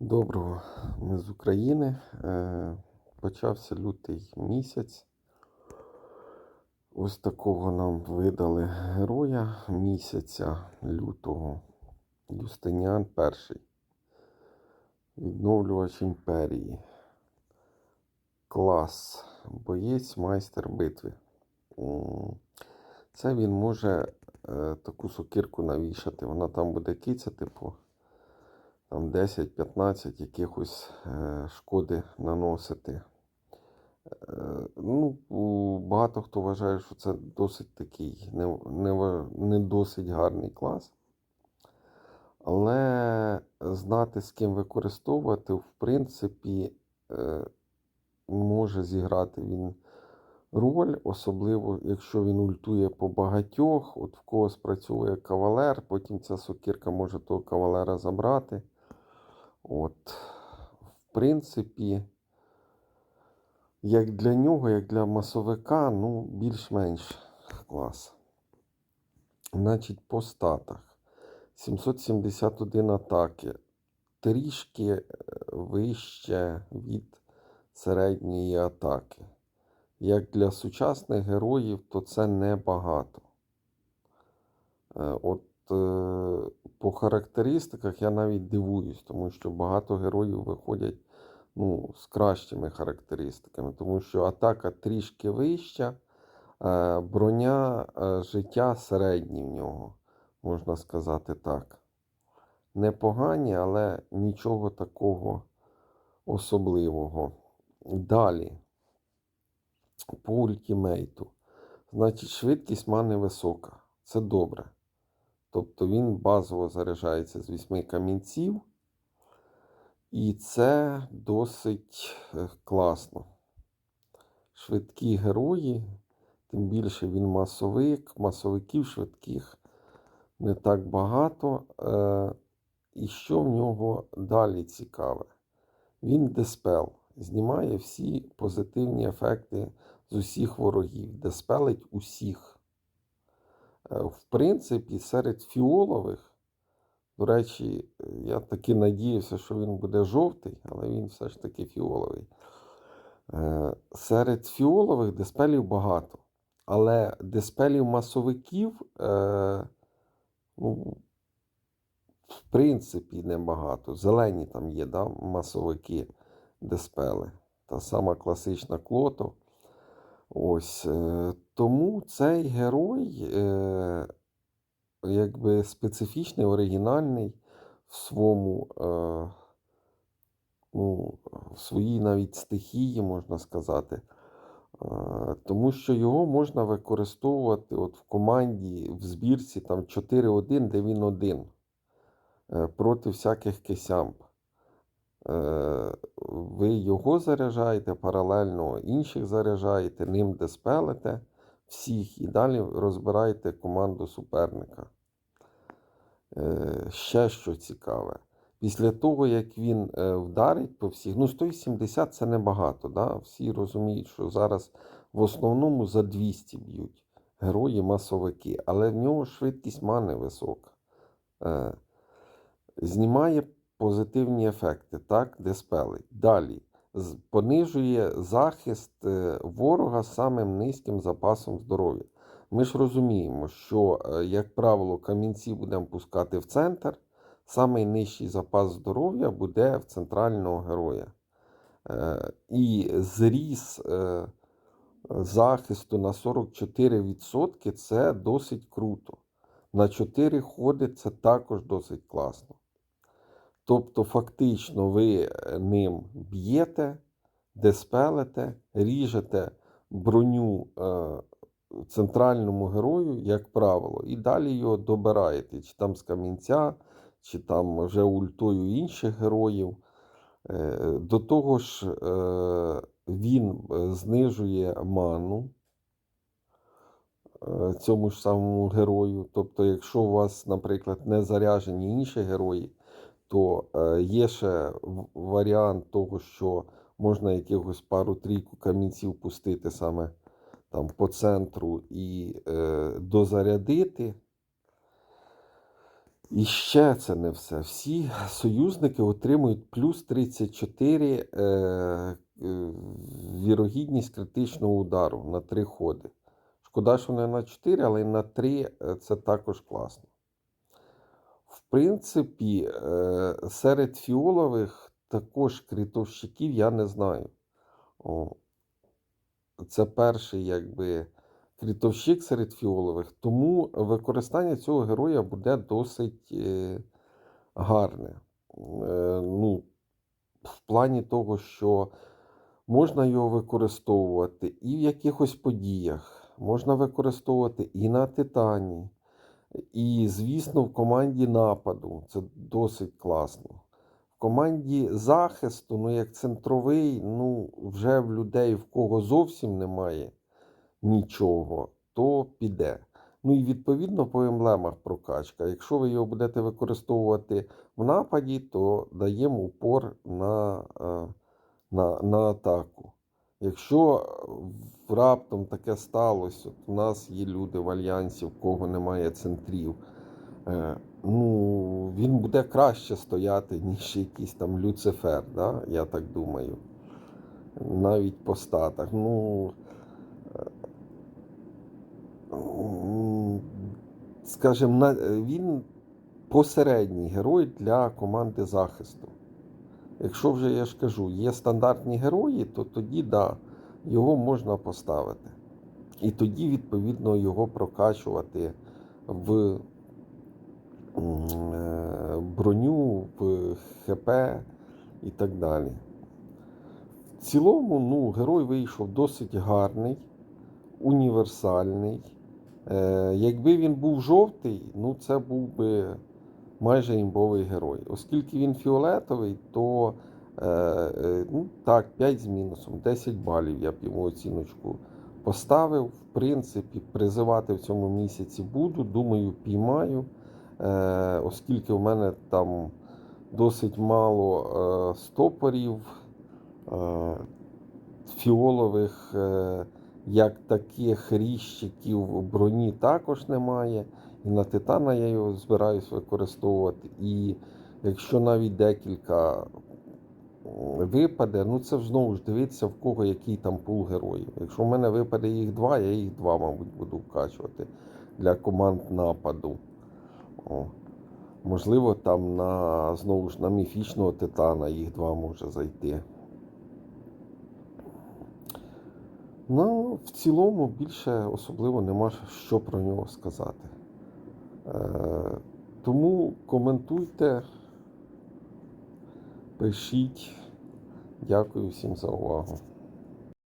Доброго, ми з України. Е, Почався лютий місяць. Ось такого нам видали героя місяця лютого. Юстиніан І. Відновлювач імперії. Клас. Боєць майстер битви. Це він може е, таку сокирку навішати. Вона там буде кицяти по там 10-15 якихось е, шкоди наносити. Е, ну, багато хто вважає, що це досить такий не, не, не досить гарний клас. Але знати, з ким використовувати, в принципі, е, може зіграти він роль, особливо, якщо він ультує по багатьох, от в когось працює кавалер, потім ця сокирка може того кавалера забрати. От, в принципі, як для нього, як для масовика, ну, більш-менш клас. Значить, по статах. 771 атаки. Трішки е, вище від середньої атаки. Як для сучасних героїв, то це небагато. Е, От е, по характеристиках я навіть дивуюсь, тому що багато героїв виходять ну, з кращими характеристиками, тому що атака трішки вища, е, броня е, життя середні в нього, можна сказати так. Непогані, але нічого такого особливого. Далі, по ультимейту. Значить, швидкість мани висока. Це добре. Тобто він базово заряджається з 8 камінців. І це досить е, класно. Швидкі герої, тим більше він масовик, масовиків швидких не так багато. Е, І що в нього далі цікаве? Він диспел, знімає всі позитивні ефекти з усіх ворогів, диспелить усіх. Е, В принципі, серед фіолових, до речі, я таки надіявся, що він буде жовтий, але він все ж таки фіоловий. Е, Серед фіолових диспелів багато. Але диспелів масовиків, е, ну, в принципі, небагато. Зелені там є, да, масовики диспели. Та сама класична клото. Ось. е, Тому цей герой е, якби специфічний, оригінальний в своєму, е, ну, в своїй навіть стихії, можна сказати. Тому що його можна використовувати от в команді в збірці там 4-1, де він один проти всяких кисямп. Е, Ви його заряджаєте, паралельно інших заряджаєте, ним диспелите всіх і далі розбираєте команду суперника. Е, Ще що цікаве. Після того, як він е, вдарить по всіх, ну 180 це небагато. Да? Всі розуміють, що зараз в основному за 200 б'ють герої масовики, але в нього швидкість мани висока. Знімає позитивні ефекти, так, диспелить. Далі понижує захист е, ворога самим низьким запасом здоров'я. Ми ж розуміємо, що, е, як правило, камінці будемо пускати в центр, самий нижчий запас здоров'я буде в центрального героя. Е, І зріс захисту на 44% це досить круто. На 4 ходи це також досить класно. Тобто, фактично, ви е, ним б'єте, диспелите, ріжете броню е, центральному герою, як правило, і далі його добираєте, чи там з камінця, чи там вже ультою інших героїв. Е, До того ж, він знижує ману цьому ж самому герою. Тобто, якщо у вас, наприклад, не заряжені інші герої, то е, є ще варіант того, що можна якихось пару-трійку камінців пустити саме там по центру і е, дозарядити. І ще це не все. Всі союзники отримують плюс 34 е, е, вірогідність критичного удару на 3 ходи. Шкода, що не на 4, але на 3 це також класно. Принципі, е, серед фіолових також критовщиків я не знаю. О, це перший, якби, критовщик серед фіолових, тому використання цього героя буде досить е, гарне. Е, ну, в плані того, що можна його використовувати і в якихось подіях, можна використовувати і на Титані, і, звісно, в команді нападу. Це досить класно. В команді захисту, ну як центровий, ну вже в людей, в кого зовсім немає нічого, то піде. Ну і відповідно по емблемах прокачка. Якщо ви його будете використовувати в нападі, то даємо упор на, е, на, на атаку. Якщо е, раптом таке сталося, от у нас є люди в альянсі, в кого немає центрів, е, ну, він буде краще стояти, ніж якийсь там Люцифер, да? я так думаю. Навіть по статах. Ну, м, скажімо, він посередній герой для команди захисту. Якщо вже я ж кажу, є стандартні герої, то тоді да, його можна поставити. І тоді, відповідно, його прокачувати в е, броню, в ХП і так далі. В цілому, ну, герой вийшов досить гарний, універсальний. Е, якби він був жовтий, ну це був би майже імбовий герой. Оскільки він фіолетовий, то е, е, ну, так, 5 з мінусом, 10 балів я б йому оціночку поставив. В принципі, призивати в цьому місяці буду. Думаю, піймаю, е, оскільки в мене там досить мало стопорів. Фіолових, як таких ріщиків броні також немає. І на титана я його збираюсь використовувати. І якщо навіть декілька випаде, ну це знову ж дивиться, в кого який там пул героїв. Якщо в мене випаде їх два, я їх два, мабуть, буду вкачувати для команд нападу. О. Можливо, там на знову ж на міфічного титана їх два може зайти. Ну, в цілому більше особливо нема що про нього сказати. Е, тому коментуйте, пишіть. Дякую всім за увагу.